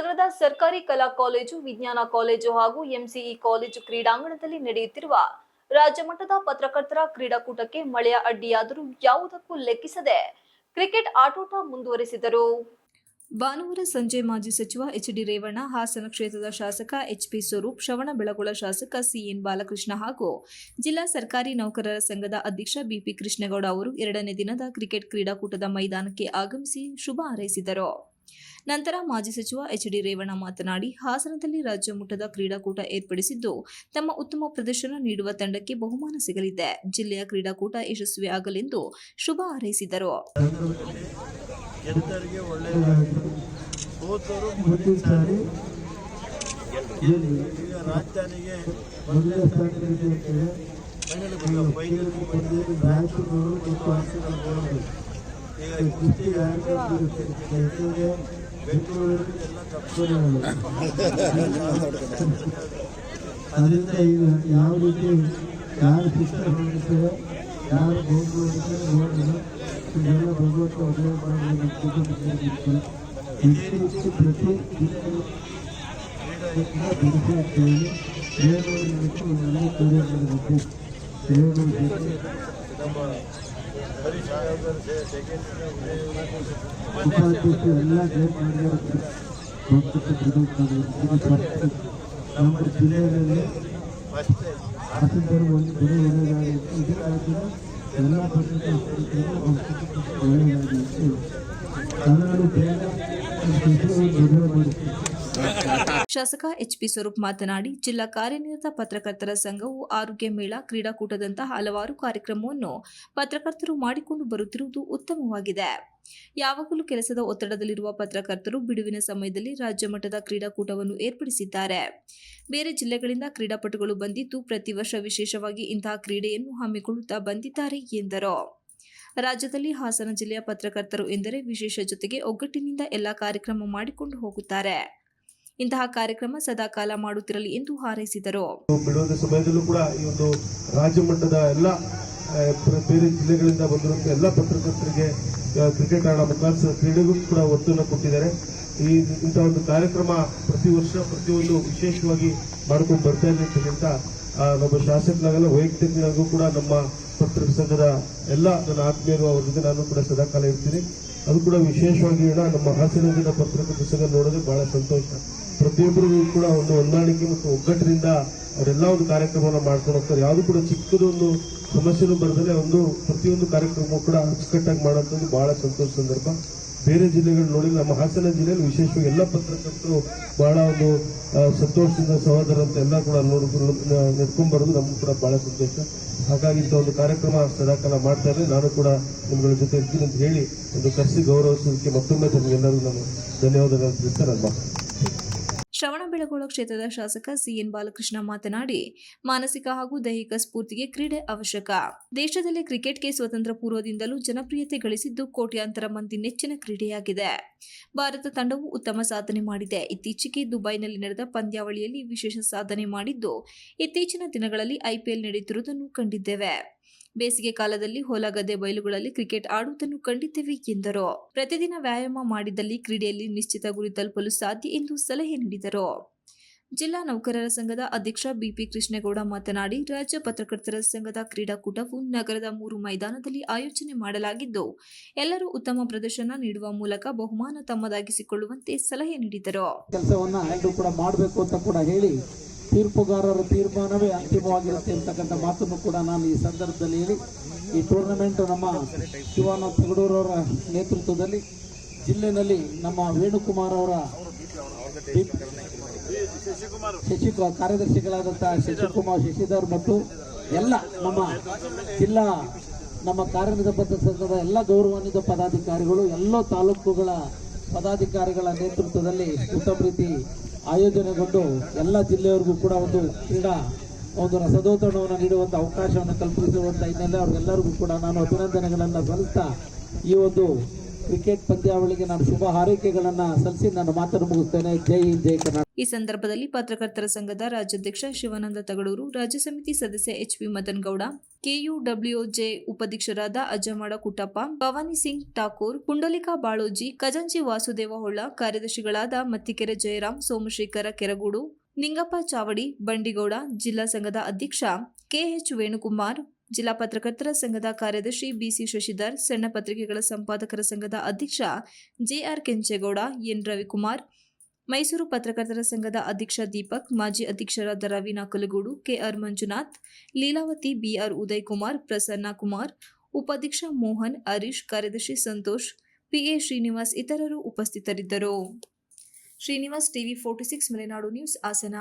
ನಗರದ ಸರ್ಕಾರಿ ಕಲಾ ಕಾಲೇಜು, ವಿಜ್ಞಾನ ಕಾಲೇಜು ಹಾಗೂ ಎಂಸಿಇ ಕಾಲೇಜು ಕ್ರೀಡಾಂಗಣದಲ್ಲಿ ನಡೆಯುತ್ತಿರುವ ರಾಜ್ಯ ಮಟ್ಟದ ಪತ್ರಕರ್ತರ ಕ್ರೀಡಾಕೂಟಕ್ಕೆ ಮಳೆಯ ಅಡ್ಡಿಯಾದರೂ ಯಾವುದಕ್ಕೂ ಲೆಕ್ಕಿಸದೆ ಕ್ರಿಕೆಟ್ ಆಟೋಟ ಮುಂದುವರೆಸಿದರು. ಭಾನುವಾರ ಸಂಜೆ ಮಾಜಿ ಸಚಿವ ಎಚ್ ಡಿ ರೇವಣ್ಣ, ಹಾಸನ ಕ್ಷೇತ್ರದ ಶಾಸಕ ಎಚ್ ಪಿ ಸ್ವರೂಪ್ ಶ್ರವಣಬೆಳಗೊಳ ಶಾಸಕ ಸಿಎನ್ ಬಾಲಕೃಷ್ಣ ಹಾಗೂ ಜಿಲ್ಲಾ ಸರ್ಕಾರಿ ನೌಕರರ ಸಂಘದ ಅಧ್ಯಕ್ಷ ಬಿಪಿ ಕೃಷ್ಣೇಗೌಡ ಅವರು ಎರಡನೇ ದಿನದ ಕ್ರಿಕೆಟ್ ಕ್ರೀಡಾಕೂಟದ ಮೈದಾನಕ್ಕೆ ಆಗಮಿಸಿ ಶುಭ ಹಾರೈಸಿದರು. ನಂತರ ಮಾಜಿ ಸಚಿವ ಎಚ್ ಡಿ ರೇವಣ್ಣ ಮಾತನಾಡಿ, ಹಾಸನದಲ್ಲಿ ರಾಜ್ಯ ಮಟ್ಟದ ಕ್ರೀಡಾಕೂಟ ಏರ್ಪಡಿಸಿದ್ದು ತಮ್ಮ ಉತ್ತಮ ಪ್ರದರ್ಶನ ನೀಡುವ ತಂಡಕ್ಕೆ ಬಹುಮಾನ ಸಿಗಲಿದೆ. ಜಿಲ್ಲೆಯ ಕ್ರೀಡಾಕೂಟ ಯಶಸ್ವಿಯಾಗಲೆಂದು ಶುಭ ಹಾರೈಸಿದರು. ಮೊದಲನೇ ಸ್ಥಾನದಲ್ಲಿ ಇರ್ತೇವೆ ಫೈನಲ್ ಫೈನಲ್ ಮೊದಲನೇ ಬ್ಯಾಂಕ್ಗಳು ಮತ್ತು ಆರ್ಸಿಗಳು ಬರೋದು ಈಗ ಕುಸ್ತಿ ಜೊತೆಗೆ ಬೆಂಗಳೂರು ಎಲ್ಲ ಕಪ್ ಬರೋದು. ಅದರಿಂದ ಈಗ ಯಾವ ರೀತಿ ಯಾರು ಸಿಸ್ಟಮ್ ಹೊಂದಿರ್ತೇವೆ ಯಾರು ಬೇಕು ಅಂತ ನೋಡಿದ್ರು ಇದೆಲ್ಲ ಭಗವಂತ ಒಳ್ಳೆಯ ಮಾಡಿ ಇಷ್ಟು ಇಷ್ಟು ಪ್ರತಿ ದಿನಗಳು ಬಿಡಿಸಿ ಇರ್ತೇವೆ ಬೇರೆಯವರು ಇವತ್ತು ಒಳ್ಳೆಯ ಕಾರ್ಯ ಮಾಡಬೇಕು ಬೇರೆಯವ್ರ ಜೊತೆ ನಮ್ಮ ಹರೀಶ್ ಆಯೋಗರು ಸೆಕೆಂಡ್ ಉಪಾಧ್ಯಕ್ಷರು ಎಲ್ಲ ಗೇಟ್ ಮಾಡಿದ್ದಾರೆ ನಮ್ಮ ಜಿಲ್ಲೆಯಲ್ಲಿ ಫಸ್ಟ್ ಹಾಸನದವರು ಒಂದು ಗುರಿ ಒಳ್ಳೆಯದಾಗಿ ಇದೇ ರಾಜ್ಯದ ಎಲ್ಲ ಪತ್ರಿಕಾ ಒಳ್ಳೆಯದಾಗಿ ಕನ್ನಡ ಬೇಗ ಮದುವೆ ಮಾಡುತ್ತೆ ಶಾಸಕ ಎಚ್ಪಿ ಸ್ವರೂಪ್ ಮಾತನಾಡಿ, ಜಿಲ್ಲಾ ಕಾರ್ಯನಿರತ ಪತ್ರಕರ್ತರ ಸಂಘವು ಆರೋಗ್ಯ ಮೇಳ, ಕ್ರೀಡಾಕೂಟದಂತಹ ಹಲವಾರು ಕಾರ್ಯಕ್ರಮವನ್ನು ಪತ್ರಕರ್ತರು ಮಾಡಿಕೊಂಡು ಬರುತ್ತಿರುವುದು ಉತ್ತಮವಾಗಿದೆ. ಯಾವಾಗಲೂ ಕೆಲಸದ ಒತ್ತಡದಲ್ಲಿರುವ ಪತ್ರಕರ್ತರು ಬಿಡುವಿನ ಸಮಯದಲ್ಲಿ ರಾಜ್ಯ ಮಟ್ಟದ ಕ್ರೀಡಾಕೂಟವನ್ನು ಏರ್ಪಡಿಸಿದ್ದಾರೆ. ಬೇರೆ ಜಿಲ್ಲೆಗಳಿಂದ ಕ್ರೀಡಾಪಟುಗಳು ಬಂದಿದ್ದು, ಪ್ರತಿ ವರ್ಷ ವಿಶೇಷವಾಗಿ ಇಂತಹ ಕ್ರೀಡೆಯನ್ನು ಹಮ್ಮಿಕೊಳ್ಳುತ್ತಾ ಬಂದಿದ್ದಾರೆ ಎಂದರು. ರಾಜ್ಯದಲ್ಲಿ ಹಾಸನ ಜಿಲ್ಲೆಯ ಪತ್ರಕರ್ತರು ಎಂದರೆ ವಿಶೇಷ ಜೊತೆಗೆ ಒಗ್ಗಟ್ಟಿನಿಂದ ಎಲ್ಲ ಕಾರ್ಯಕ್ರಮ ಮಾಡಿಕೊಂಡು ಹೋಗುತ್ತಾರೆ. ಇಂತಹ ಕಾರ್ಯಕ್ರಮ ಸದಾಕಾಲ ಮಾಡುತ್ತಿರಲಿ ಎಂದು ಹಾರೈಸಿದರು. ಬಿಡುವ ಸಮಯದಲ್ಲೂ ಕೂಡ ಈ ಒಂದು ರಾಜ್ಯ ಮಟ್ಟದ ಎಲ್ಲ ಬೇರೆ ಜಿಲ್ಲೆಗಳಿಂದ ಬಂದಿರುವಂಥ ಎಲ್ಲ ಪತ್ರಕರ್ತರಿಗೆ ಕ್ರಿಕೆಟ್ ಆಡೋ ಮುಖಾಂತರ ಕ್ರೀಡೆಗೂ ಕೂಡ ಒತ್ತನ್ನು ಕೊಟ್ಟಿದ್ದಾರೆ. ಈ ಇಂಥ ಒಂದು ಕಾರ್ಯಕ್ರಮ ಪ್ರತಿ ವರ್ಷ ಪ್ರತಿಯೊಂದು ವಿಶೇಷವಾಗಿ ಮಾಡ್ಕೊಂಡು ಬರ್ತಾ ಇರ್ತಕ್ಕಂಥ ನಮ್ಮ ಶಾಸಕನಾಗಲ್ಲ ವೈಯಕ್ತಿಕನಾಗೂ ಕೂಡ ನಮ್ಮ ಪತ್ರ ಸಂಘದ ಎಲ್ಲ ನನ್ನ ಆತ್ಮೀಯರು ಅವ್ರ ಜೊತೆ ನಾನು ಕೂಡ ಸದಾಕಾಲ ಇರ್ತೀನಿ. ಅದು ಕೂಡ ವಿಶೇಷವಾಗಿ ಹೇಳ ನಮ್ಮ ಹಾಸನ ಪತ್ರಕರ್ತ ಸಂಘ ನೋಡೋದು ಬಹಳ ಸಂತೋಷ. ಪ್ರತಿಯೊಬ್ಬರಿಗೂ ಕೂಡ ಒಂದು ಹೊಂದಾಣಿಕೆ ಮತ್ತು ಒಗ್ಗಟ್ಟಿನಿಂದ ಅವರೆಲ್ಲ ಒಂದು ಕಾರ್ಯಕ್ರಮವನ್ನು ಮಾಡ್ಕೊಂಡು ಹೋಗ್ತಾರೆ. ಯಾವುದು ಕೂಡ ಚಿಕ್ಕದೊಂದು ಸಮಸ್ಯೆನೂ ಬರದಲ್ಲೇ ಒಂದು ಪ್ರತಿಯೊಂದು ಕಾರ್ಯಕ್ರಮ ಕೂಡ ಅಚ್ಚುಕಟ್ಟಾಗಿ ಮಾಡೋಂಥದ್ದು ಬಹಳ ಸಂತೋಷ ಸಂದರ್ಭ. ಬೇರೆ ಜಿಲ್ಲೆಗಳು ನೋಡಿ ನಮ್ಮ ಹಾಸನ ಜಿಲ್ಲೆಯಲ್ಲಿ ವಿಶೇಷವಾಗಿ ಎಲ್ಲ ಪತ್ರಕರ್ತರು ಬಹಳ ಒಂದು ಸಂತೋಷದಿಂದ ಸಹೋದರ ಅಂತ ಎಲ್ಲ ಕೂಡ ನೋಡಿಕೊಂಡು ನೆಡ್ಕೊಂಡ್ಬರೋದು ನಮಗೂ ಕೂಡ ಬಹಳ ಸಂತೋಷ. ಹಾಗಾಗಿ ಇಂಥ ಒಂದು ಕಾರ್ಯಕ್ರಮ ಸದಾಕಾಲ ಮಾಡ್ತಾ ಇದ್ರೆ ನಾನು ಕೂಡ ನಿಮ್ಗಳ ಜೊತೆ ಇರ್ತೀನಿ ಅಂತ ಹೇಳಿ ಒಂದು ಕರೆಸಿ ಗೌರವಿಸೋದಕ್ಕೆ ಮತ್ತೊಮ್ಮೆ ತಮಗೆಲ್ಲರಿಗೂ ನಾನು ಧನ್ಯವಾದಗಳನ್ನು ತಿಳಿಸ್ತಾ ಮಾತು ಶ್ರವಣಬೆಳಗೊಳ ಕ್ಷೇತ್ರದ ಶಾಸಕ ಸಿಎನ್ ಬಾಲಕೃಷ್ಣ ಮಾತನಾಡಿ, ಮಾನಸಿಕ ಹಾಗೂ ದೈಹಿಕ ಸ್ಫೂರ್ತಿಗೆ ಕ್ರೀಡೆ ಅವಶ್ಯಕ. ದೇಶದಲ್ಲಿ ಕ್ರಿಕೆಟ್ಗೆ ಸ್ವತಂತ್ರ ಪೂರ್ವದಿಂದಲೂ ಜನಪ್ರಿಯತೆ ಗಳಿಸಿದ್ದು ಕೋಟ್ಯಾಂತರ ಮಂದಿ ನೆಚ್ಚಿನ ಕ್ರೀಡೆಯಾಗಿದೆ. ಭಾರತ ತಂಡವು ಉತ್ತಮ ಸಾಧನೆ ಮಾಡಿದೆ. ಇತ್ತೀಚೆಗೆ ದುಬೈನಲ್ಲಿ ನಡೆದ ಪಂದ್ಯಾವಳಿಯಲ್ಲಿ ವಿಶೇಷ ಸಾಧನೆ ಮಾಡಿದ್ದು, ಇತ್ತೀಚಿನ ದಿನಗಳಲ್ಲಿ ಐಪಿಎಲ್ ನಡೆಯುತ್ತಿರುವುದನ್ನು ಕಂಡಿದ್ದೇವೆ. ಬೇಸಿಗೆ ಕಾಲದಲ್ಲಿ ಹೊಲಗದ್ದೆ ಬಯಲುಗಳಲ್ಲಿ ಕ್ರಿಕೆಟ್ ಆಡುವುದನ್ನು ಕಂಡಿದ್ದೇವೆ ಎಂದರು. ಪ್ರತಿದಿನ ವ್ಯಾಯಾಮ ಮಾಡಿದಲ್ಲಿ ಕ್ರೀಡೆಯಲ್ಲಿ ನಿಶ್ಚಿತ ಗುರಿ ತಲುಪಲು ಸಾಧ್ಯ ಎಂದು ಸಲಹೆ ನೀಡಿದರು. ಜಿಲ್ಲಾ ನೌಕರರ ಸಂಘದ ಅಧ್ಯಕ್ಷ ಬಿಪಿ ಕೃಷ್ಣೇಗೌಡ ಮಾತನಾಡಿ, ರಾಜ್ಯ ಪತ್ರಕರ್ತರ ಸಂಘದ ಕ್ರೀಡಾಕೂಟವು ನಗರದ ಮೂರು ಮೈದಾನದಲ್ಲಿ ಆಯೋಜನೆ ಮಾಡಲಾಗಿದ್ದು, ಎಲ್ಲರೂ ಉತ್ತಮ ಪ್ರದರ್ಶನ ನೀಡುವ ಮೂಲಕ ಬಹುಮಾನ ತಮ್ಮದಾಗಿಸಿಕೊಳ್ಳುವಂತೆ ಸಲಹೆ ನೀಡಿದರು. ಕೆಲಸವನ್ನು ಕೂಡ ಮಾಡಬೇಕು ಅಂತ ಕೂಡ ಹೇಳಿ ತೀರ್ಪುಗಾರರ ತೀರ್ಮಾನವೇ ಅಂತಿಮವಾಗಿರುತ್ತೆ ಅಂತಕ್ಕಂಥ ಮಾತನ್ನು ಕೂಡ ನಾನು ಈ ಸಂದರ್ಭದಲ್ಲಿ ಹೇಳಿ, ಈ ಟೂರ್ನಮೆಂಟ್ ನಮ್ಮ ಶಿವಾನಂದ ತಗಡೂರವರ ನೇತೃತ್ವದಲ್ಲಿ ಜಿಲ್ಲೆನಲ್ಲಿ ನಮ್ಮ ವೇಣುಕುಮಾರ್ ಅವರ ಶಶಿ ಕಾರ್ಯದರ್ಶಿಗಳಾದಂತಹ ಶಶಿಕುಮಾರ್, ಶಶಿಧರ್ ಮತ್ತು ಎಲ್ಲ ನಮ್ಮ ಜಿಲ್ಲಾ ನಮ್ಮ ಕಾರ್ಯನಿರತ ಪತ್ರ ಸಂಘದ ಎಲ್ಲ ಗೌರವಾನ್ವಿತ ಪದಾಧಿಕಾರಿಗಳು, ಎಲ್ಲ ತಾಲೂಕುಗಳ ಪದಾಧಿಕಾರಿಗಳ ನೇತೃತ್ವದಲ್ಲಿ ಉತ್ತಮ ರೀತಿ ಆಯೋಜನೆಗೊಂಡು ಎಲ್ಲ ಜಿಲ್ಲೆಯವರಿಗೂ ಕೂಡ ಒಂದು ಕ್ರೀಡಾ, ಒಂದು ರಸದೋತಣವನ್ನು ನೀಡುವಂಥ ಅವಕಾಶವನ್ನು ಕಲ್ಪಿಸಿರುವಂಥ ಹಿನ್ನೆಲೆ ಅವ್ರಿಗೆಲ್ಲರಿಗೂ ಕೂಡ ನಾನು ಅಭಿನಂದನೆಗಳನ್ನು ಸಲ್ಲಿಸ್ತಾ ಈ ಒಂದು ಕ್ರಿಕೆಟ್ ಪಂದ್ಯಾವಳಿಗೆ ನಾನು ಶುಭ ಹಾರೈಕೆಗಳನ್ನು ಸಲ್ಲಿಸಿ ನಾನು ಮಾತನ್ನು ಮುಗಿಸ್ತೇನೆ. ಜೈ ಹಿಂದ್, ಜೈ ಕರ್ನಾಟಕ. ಈ ಸಂದರ್ಭದಲ್ಲಿ ಪತ್ರಕರ್ತರ ಸಂಘದ ರಾಜ್ಯಾಧ್ಯಕ್ಷ ಶಿವಾನಂದ ತಗಡೂರು ರಾಜ್ಯ ಸಮಿತಿ ಸದಸ್ಯ H P Madan Gowda KUWJ ಉಪಾಧ್ಯಕ್ಷರಾದ ಅಜ್ಜಮಾಡ ಕುಟ್ಟಪ್ಪ, ಭವಾನಿ ಸಿಂಗ್ ಠಾಕೂರ್, ಪುಂಡಲಿಕಾ ಬಾಳೋಜಿ, ಖಜಾಂಚಿ ವಾಸುದೇವ ಹೊಳ್ಳ ಕಾರ್ಯದರ್ಶಿಗಳಾದ ಮತ್ತಿಕೆರೆ ಜಯರಾಮ್ ಸೋಮಶೇಖರ ಕೆರಗೂಡು, ನಿಂಗಪ್ಪ ಚಾವಡಿ, ಬಂಡಿಗೌಡ, ಜಿಲ್ಲಾ ಸಂಘದ ಅಧ್ಯಕ್ಷ ಕೆಎಚ್ ವೇಣುಕುಮಾರ್ ಜಿಲ್ಲಾ ಪತ್ರಕರ್ತರ ಸಂಘದ ಕಾರ್ಯದರ್ಶಿ ಬಿಸಿ ಶಶಿಧರ್, ಸಣ್ಣ ಪತ್ರಿಕೆಗಳ ಸಂಪಾದಕರ ಸಂಘದ ಅಧ್ಯಕ್ಷ ಜೆಆರ್ ಕೆಂಚೇಗೌಡ, ಎನ್ ರವಿಕುಮಾರ್, ಮೈಸೂರು ಪತ್ರಕರ್ತರ ಸಂಘದ ಅಧ್ಯಕ್ಷ ದೀಪಕ್, ಮಾಜಿ ಅಧ್ಯಕ್ಷರಾದ ರವೀನಾ ಕಲಗೂಡು, ಕೆಆರ್ ಮಂಜುನಾಥ್, ಲೀಲಾವತಿ ಬಿಆರ್ ಉದಯ್ ಕುಮಾರ್ ಪ್ರಸನ್ನ ಕುಮಾರ್, ಉಪಾಧ್ಯಕ್ಷ ಮೋಹನ್, ಹರೀಶ್, ಕಾರ್ಯದರ್ಶಿ ಸಂತೋಷ್, ಪಿಎ ಶ್ರೀನಿವಾಸ್ ಇತರರು ಉಪಸ್ಥಿತರಿದ್ದರು. Srinivas TV forty six, Malenadu news, Hassan.